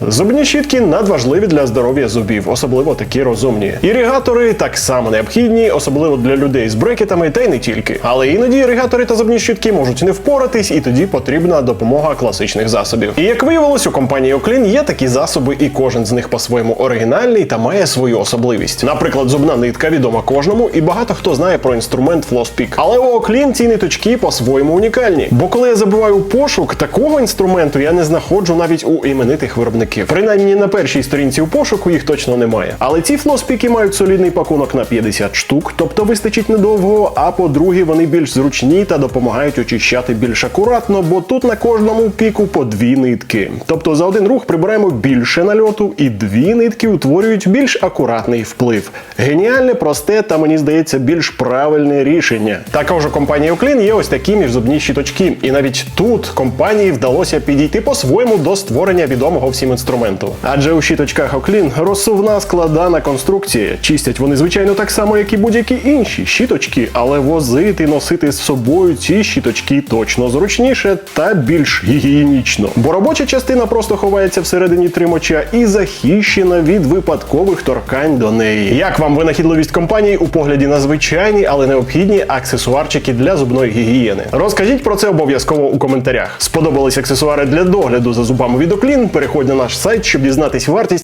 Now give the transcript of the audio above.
Зубні щітки надважливі для здоров'я зубів, особливо такі розумні. Іригатори так само необхідні, особливо для людей з брекетами, та й не тільки. Але іноді іригатори та зубні щітки можуть не впоратись, і тоді потрібна допомога класичних засобів. І як виявилось, у компанії Оклін є такі засоби, і кожен з них по-своєму оригінальний та має свою особливість. Наприклад, зубна нитка відома кожному, і багато хто знає про інструмент FlossPick. Але у Оклін ці ниточки по-своєму унікальні. Бо коли я забиваю пошук, такого інструменту я не знаходжу навіть у іменитих виробників. Принаймні на першій сторінці у пошуку їх точно немає. Але ці флоспіки мають солідний пакунок на 50 штук, тобто вистачить недовго. А по-друге, вони більш зручні та допомагають очищати більш акуратно, бо тут на кожному піку по дві нитки. Тобто за один рух прибираємо більше нальоту, і дві нитки утворюють більш акуратний вплив. Геніальне, просте та мені здається більш правильне рішення. Також у компанії Оклін є ось такі міжзубні щіточки, і навіть тут компанії вдалося підійти по-своєму до створення відомого всім інструменту. Адже у щіточках Оклін розсувна складана конструкція. Чистять вони звичайно так само, як і будь-які інші щіточки, але возити носити з собою ці щіточки точно зручніше та більш гігієнічно. Бо робоча частина просто ховається всередині тримача і захищена від випадкових торкань до неї. Як вам винахідливість компанії у погляді на звичайні, але необхідні аксесуарчики для зубної гігієни? Розкажіть про це обов'язково у коментарях. Сподобались аксесуари для догляду за зубами від Оклін? Переходь на наш сайт, щоб дізнатись вартість